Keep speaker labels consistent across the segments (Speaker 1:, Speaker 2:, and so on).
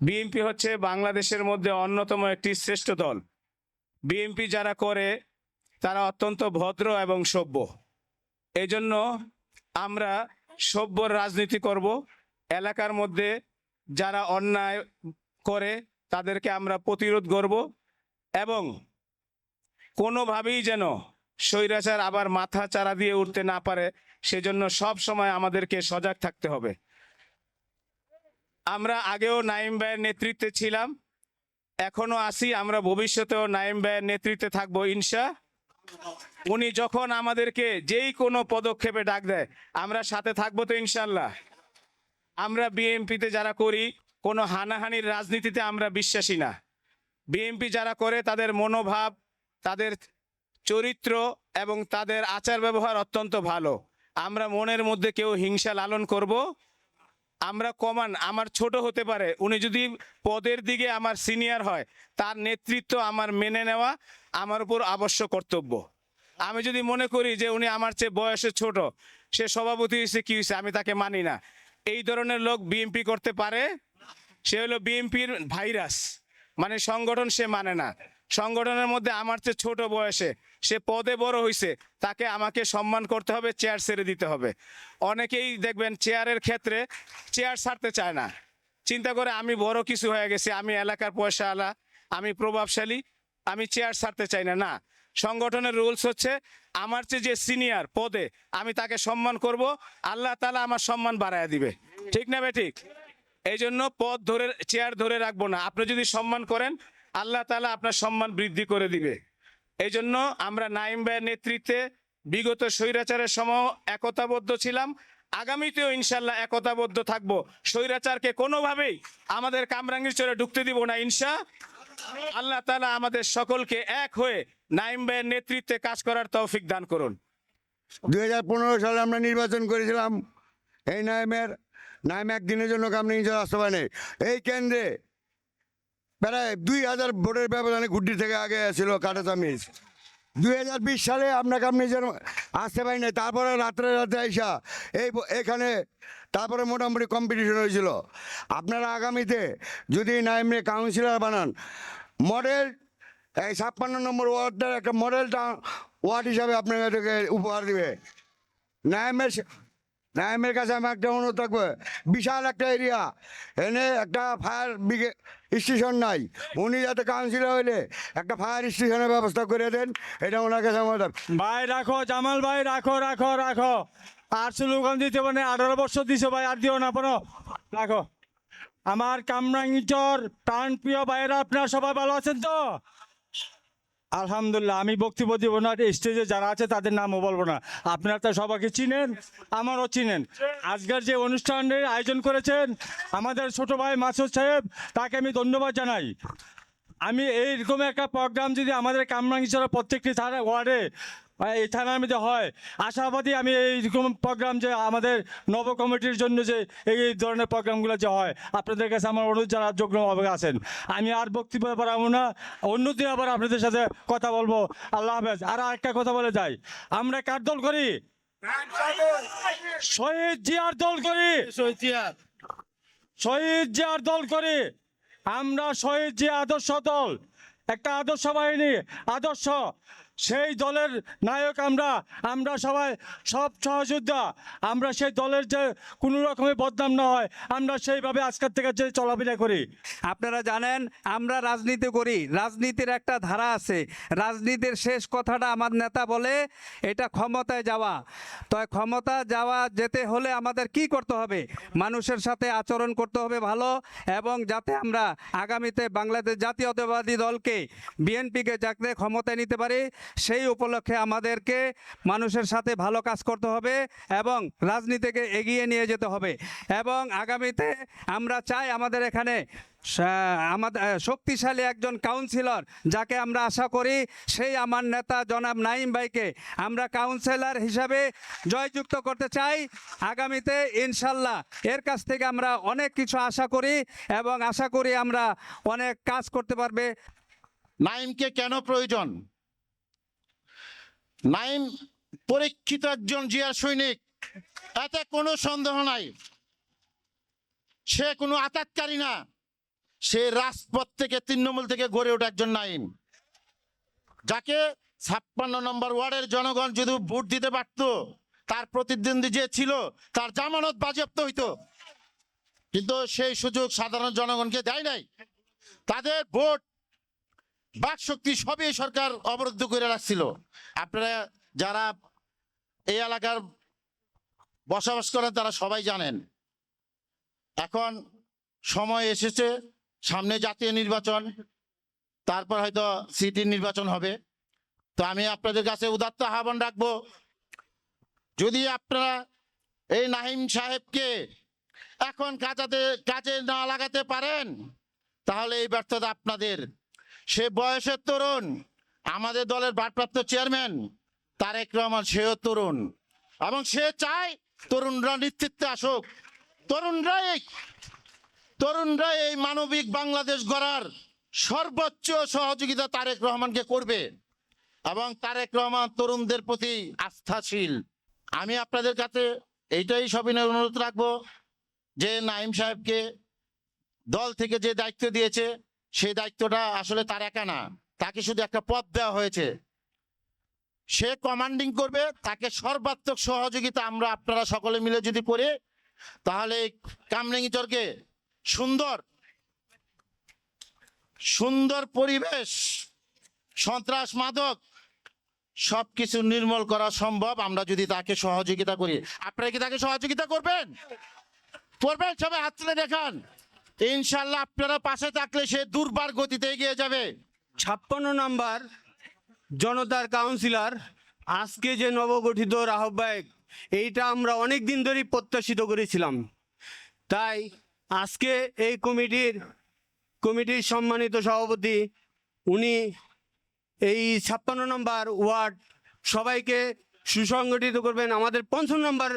Speaker 1: BNP হচ্ছে বাংলাদেশের মধ্যে অন্যতম একটি শ্রেষ্ঠ দল। বিএনপি যারা করে, তারা অত্যন্ত ভদ্র এবং সভ্য। এই জন্য আমরা সভ্য রাজনীতি করব। এলাকার মধ্যে যারা অন্যায় করে, তাদেরকে আমরা প্রতিরোধ করব এবং কোনোভাবেই যেন স্বৈরাচার আবার মাথা চারা দিয়ে উঠতে না পারে, সেজন্য সব সময় আমাদেরকে সজাগ থাকতে হবে। আমরা আগেও নাইম ভাইয়ের নেতৃত্বে ছিলাম, এখনও আসি আমরা ভবিষ্যতেও নাইম ভাইয়ের নেতৃত্বে থাকব, ইনশা। উনি যখন আমাদেরকে যেই কোনো পদক্ষেপে ডাক দেয়, আমরা সাথে থাকব তো ইনশাল্লাহ আমরা বিএনপিতে যারা করি, কোনো হানাহানির রাজনীতিতে আমরা বিশ্বাসী না। বিএনপি যারা করে, তাদের মনোভাব, তাদের চরিত্র এবং তাদের আচার ব্যবহার অত্যন্ত ভালো। আমরা মনের মধ্যে কেউ হিংসা লালন করব আমরা কমান, আমার ছোট হতে পারে। উনি যদি পদের দিকে আমার সিনিয়র হয়, তার নেতৃত্ব আমার মেনে নেওয়া আমার উপর আবশ্যক কর্তব্য। আমি যদি মনে করি যে উনি আমার চেয়ে বয়সে ছোট, সে সভাপতি হয়েছে কি হয়েছে আমি তাকে মানি না। এই ধরনের লোক বিএনপি করতে পারে, সে হলো বিএনপির ভাইরাস। মানে সংগঠন সে মানে না। সংগঠনের মধ্যে আমার চেয়ে ছোট বয়সে সে পদে বড় হয়েছে তাকে আমাকে সম্মান করতে হবে, চেয়ার ছেড়ে দিতে হবে। অনেকেই দেখবেন চেয়ারের ক্ষেত্রে চেয়ার ছাড়তে চায় না। চিন্তা করে আমি বড় কিছু হয়ে গেছি, আমি এলাকার পয়সা আলা আমি প্রভাবশালী, আমি চেয়ার ছাড়তে চাই না। না, সংগঠনের রুলস হচ্ছে আমার চেয়ে যে সিনিয়র পদে আমি তাকে সম্মান করব, আল্লাহ তালা আমার সম্মান বাড়ায় দিবে। ঠিক না বে ঠিক? এই জন্য পদ ধরে, চেয়ার ধরে রাখব না। আপনি যদি সম্মান করেন আল্লাহ তালা আপনার সম্মান বৃদ্ধি করে দিবে। এই জন্য আমরা নাইম ভাইয়ের নেতৃত্বে বিগত স্বৈরাচারের সময় একতাবদ্ধ ছিলাম। আগামীতেও ইনশাল্লাহ একতাবদ্ধ থাকব। স্বৈরাচারকে কোনোভাবেই আমাদের কামরাঙ্গির চরে ঢুকতে দিব না, ইনশা। আল্লাহ তালা আমাদের সকলকে এক হয়ে নাইম ভাইয়ের নেতৃত্বে কাজ করার তৌফিক দান করুন।
Speaker 2: দুই হাজার পনেরো সালে আমরা নির্বাচন করেছিলাম। এই নাইমের নাইম একদিনের জন্য কামনি বাস্তবায়নে এই কেন্দ্রে প্রায় দুই হাজার ভোটের ব্যবধানে গুড্ডি থেকে আগে ছিল কাটাচামিজ দুই হাজার বিশ সালে আমরা কামনি যেন আসতে পারি নাই, তারপরে রাত্রে রাত্রে আইসা এই এখানে তারপরে মোটামুটি কম্পিটিশন হয়েছিল। আপনারা আগামীতে যদি নাইমে কাউন্সিলর বানান মডেল এই ছাপ্পান্ন নম্বর ওয়ার্ডটার একটা মডেলটা ওয়ার্ড হিসাবে আপনাদেরকে উপহার দিবে। নাইমের নাইমের কাছে আমি একটা অনুরোধ থাকবে। বিশাল একটা এরিয়া এনে একটা ফায়ার ব্রিগেড স্টেশন নাই। উনি যাতে কাউন্সিলর হইলে একটা ফায়ার স্টেশনের ব্যবস্থা করে দেন, এটা ওনার কাছে আমার।
Speaker 3: ভাই, রাখো, জামাল ভাই, রাখো রাখো রাখো। আর স্লোগান দিতে মানে আঠারো বছর দিছে ভাই, আর দিও না কোনো রাখো। আমার কামরাঙ্গিচর প্রাণ প্রিয় ভাইয়েরা, আপনারা সবাই ভালো আছেন তো? আলহামদুলিল্লাহ, আমি বক্তব্য দিব না স্টেজে যারা আছে তাদের নামও বলব না। আপনারা তো সবাইকে চিনেন, আমারও চিনেন। আজকের যে অনুষ্ঠানের আয়োজন করেছেন আমাদের ছোট ভাই মাসুদ সাহেব, তাকে আমি ধন্যবাদ জানাই। আমি এইরকম একটা প্রোগ্রাম যদি আমাদের কামরাঙ্গিচরের প্রত্যেকটি ওয়ার্ডে এই থানার মধ্যে হয় আশাবাদী আমি এইরকম প্রোগ্রাম যে আমাদের নব কমিটির জন্য যে এই ধরনের প্রোগ্রামগুলো যে হয় আপনাদের কাছে আমার অনুরোধ যারা যোগ্যভাবে আছেন। আমি আর বক্তব্য পারব না অন্যদিন আবার আপনাদের সাথে কথা বলব। আল্লাহ হাফেজ। আর আরেকটা কথা বলে যাই আমরা কার দল করি? শহীদ জিয়ার দল করি। শহীদ জিয়ার দল করি। আমরা শহীদ জিয়া আদর্শ দল। একটা আদর্শ বাহিনী আদর্শ। সেই দলের নায়ক আমরা আমরা সবাই, সব সহযোদ্ধা, আমরা সেই দলের যে কোনো রকমের বদনাম না হয়, আমরা সেইভাবে আজকের থেকে যে চলাফেরা করি।
Speaker 4: আপনারা জানেন, আমরা রাজনীতি করি, রাজনীতির একটা ধারা আছে। রাজনীতির শেষ কথাটা আমার নেতা বলে, এটা ক্ষমতায় যাওয়া। তো ক্ষমতা যাওয়া, যেতে হলে আমাদের কি করতে হবে? মানুষের সাথে আচরণ করতে হবে ভালো, এবং যাতে আমরা আগামীতে বাংলাদেশ জাতীয়তাবাদী দলকে, বিএনপিকে যাতে ক্ষমতায় নিতে পারি সেই উপলক্ষে আমাদেরকে মানুষের সাথে ভালো কাজ করতে হবে এবং রাজনীতিকে এগিয়ে নিয়ে যেতে হবে। এবং আগামীতে আমরা চাই আমাদের এখানে আমাদের শক্তিশালী একজন কাউন্সিলর যাকে আমরা আশা করি সেই আমার নেতা জনাব নাইম ভাইকে আমরা কাউন্সিলর হিসাবে জয়যুক্ত করতে চাই। আগামীতে ইনশাল্লাহ এর কাছ থেকে আমরা অনেক কিছু আশা করি এবং আশা করি আমরা অনেক কাজ করতে পারবে।
Speaker 5: নাইমকে কেন প্রয়োজন? নাইম পরীক্ষিত একজন জিয়া সৈনিক। এতে কোনো সন্দেহ নাই। সে কোনো আতাতকারী না। সে রাজপথ থেকে তৃণমূল থেকে গড়ে ওঠা একজন নাইম। যাকে ছাপ্পান্ন নম্বর ওয়ার্ডের জনগণ যদি ভোট দিতে পারতো, তার প্রতিদ্বন্দ্বী যে ছিল, তার জামানত বাজেয়াপ্ত হইতো। কিন্তু সেই সুযোগ সাধারণ জনগণকে দেয় নাই। তাদের ভোট বাক শক্তি সবই সরকার অবরুদ্ধ করে রাখছিল। আপনারা যারা এই এলাকার বসবাস করেন, তারা সবাই জানেন। এখন সময় এসেছে, সামনে জাতীয় নির্বাচন, তারপর হয়তো সিটির নির্বাচন হবে। তো আমি আপনাদের কাছে উদাত্ত আহ্বান রাখব, যদি আপনারা এই নাহিম সাহেবকে এখন কাজাতে কাজে না লাগাতে পারেন, তাহলে এই ব্যর্থতা আপনাদের সে বয়সের তরুণ। আমাদের দলের ভারপ্রাপ্ত চেয়ারম্যান তারেক রহমান, সেও তরুণ। এবং সে চায় তরুণরা নেতৃত্বে আসুক। তরুণরাই তরুণরা এই মানবিক বাংলাদেশ গড়ার সর্বোচ্চ সহযোগিতা তারেক রহমানকে করবে। এবং তারেক রহমান তরুণদের প্রতি আস্থাশীল। আমি আপনাদের কাছে এইটাই সবিনয় অনুরোধ রাখব যে নাইম সাহেবকে দল থেকে যে দায়িত্ব দিয়েছে সেই দায়িত্বটা আসলে তার একা না। তাকে শুধু একটা পদ দেওয়া হয়েছে। সে কমান্ডিং করবে, তাকে সর্বাত্মক সহযোগিতা আমরা আপনারা সকলে মিলে যদি করে, তাহলে কামরেঙ্গিচরকে সুন্দর সুন্দর পরিবেশ, সন্ত্রাস মাদক সব কিছু নির্মূল করা সম্ভব আমরা যদি তাকে সহযোগিতা করি। আপনারা কি তাকে সহযোগিতা করবেন? করবেন? সবাই হাত তুলে দেখান। ইনশাল্লাহ আপনারা পাশে থাকলে সে দুর্বার গতিতে এগিয়ে যাবে।
Speaker 6: ছাপ্পান্ন নাম্বার জনতার কাউন্সিলর, আজকে যে নবগঠিত আহ্বায়ক এইটা আমরা অনেক দিন ধরেই প্রত্যাশিত করেছিলাম। তাই আজকে এই কমিটির কমিটির সম্মানিত সভাপতি, উনি এই ছাপ্পান্ন নম্বর ওয়ার্ড সবাইকে সুসংগঠিত করবেন। আমাদের পঞ্চম নম্বর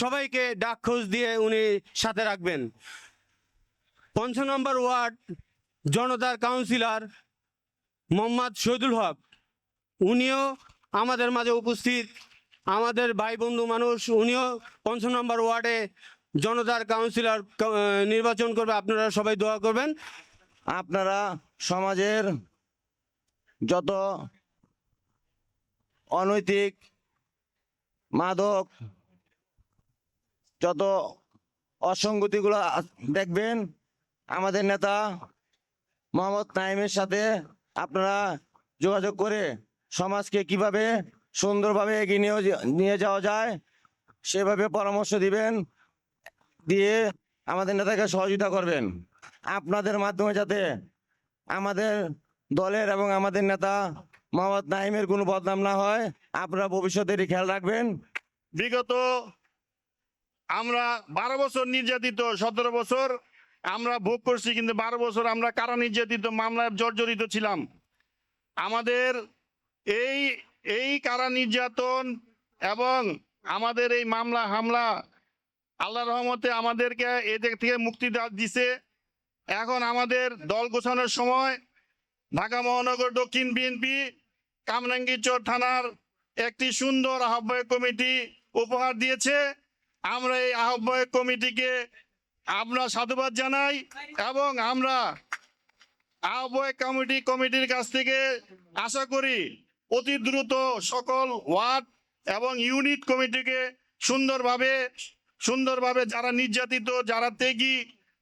Speaker 6: সবাইকে ডাক খোঁজ দিয়ে উনি সাথে রাখবেন। পঞ্চম নম্বর ওয়ার্ড, জনতার কাউন্সিলর মোহাম্মদ শহীদুল হক। উনিও আমাদের মাঝে উপস্থিত, আমাদের ভাই বন্ধু মানুষ, উনিও পঞ্চ নম্বর ওয়ার্ডে জনতার কাউন্সিলর নির্বাচন করবে। আপনারা সবাই দোয়া করবেন।
Speaker 7: আপনারা সমাজের যত অনৈতিক, মাদক, যত অসঙ্গতিগুলো দেখবেন আমাদের নেতা মোহাম্মদ নাইমের সাথে আপনারা যোগাযোগ করে সমাজকে কীভাবে সুন্দরভাবে এগিয়ে নিয়ে যাওয়া যায়, সেভাবে পরামর্শ দিবেন, দিয়ে আমাদের নেতাকে সহযোগিতা করবেন। আপনাদের মাধ্যমে যাতে আমাদের দলের এবং আমাদের নেতা মোহাম্মদ নাইমের কোনো বদনাম না হয়, আপনারা ভবিষ্যতে এটি খেয়াল রাখবেন।
Speaker 8: বিগত আমরা বারো বছর নির্যাতিত, সতেরো বছর আমরা ভোগ করছি, কিন্তু বারো বছর আমরা কারা নির্যাতিত মামলায় জর্জরিত ছিলাম। আমাদের এই এই কারা নির্যাতন এবং আমাদের এই মামলা, হামলা, আল্লাহ রহমতে আমাদেরকে এদের থেকে মুক্তি দিছে। এখন আমাদের দল গোছানোর সময় ঢাকা মহানগর দক্ষিণ বিএনপি কামরাঙ্গীরচর থানার একটি সুন্দর আহ্বায়ক কমিটি উপহার দিয়েছে। আমরা এই আহ্বায়ক কমিটিকে আমরা সাধুবাদ জানাই এবং আমরা আহ্বায়ক কমিটি, কমিটির কাছ থেকে আশা করি অতি দ্রুত সকল ওয়ার্ড এবং ইউনিট কমিটিকে সুন্দরভাবে সুন্দরভাবে যারা নির্যাতিত, যারা ত্যাগী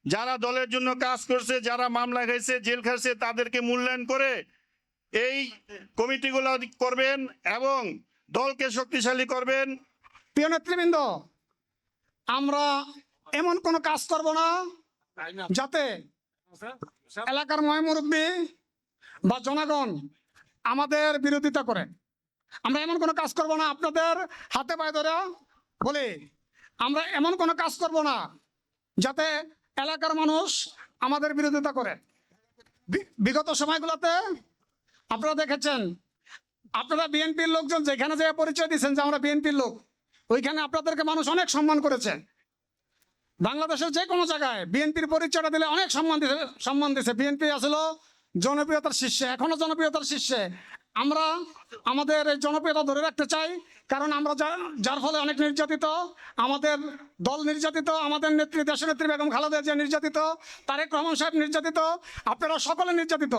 Speaker 8: যারা দলের জন্য কাজ করছে, যারা মামলা খাইছে, জেল খাইছে, তাদেরকে মূল্যায়ন করে এই কমিটিগুলো করবেন এবং দলকে শক্তিশালী করবেন।
Speaker 9: প্রিয় নেতৃবৃন্দ, আমরা এমন কোনো কাজ করব না যাতে এলাকার ময় মুরব্বী বা জনগণ আমাদের বিরোধিতা করে। আমরা এমন কোনো কাজ করব না আপনাদের হাতে পায়ে ধরে বলি আমরা এমন কোনো কাজ করব না যাতে এলাকার মানুষ আমাদের বিরোধিতা করে। বিগত সময়গুলোতে আপনারা দেখেছেন আপনারা বিএনপির লোকজন যেখানে যে পরিচয় দিচ্ছেন যে আমরা বিএনপির লোক ওইখানে আপনাদেরকে মানুষ অনেক সম্মান করেছে। বাংলাদেশের যে কোনো জায়গায় বিএনপির পরিচয়টা দিলে অনেক সম্মান দিছে সম্মান দিছে। বিএনপি আসলে জনপ্রিয়তার শীর্ষে, এখনও জনপ্রিয়তার শীর্ষে। আমরা আমাদের এই জনপ্রিয়তা ধরে রাখতে চাই, কারণ আমরা যার ফলে অনেক নির্যাতিত। আমাদের দল নির্যাতিত, আমাদের নেত্রী দেশনেত্রী বেগম খালেদা জিয়া নির্যাতিত, তারেক রহমান সাহেব নির্যাতিত, আপনারা সকলে নির্যাতিত।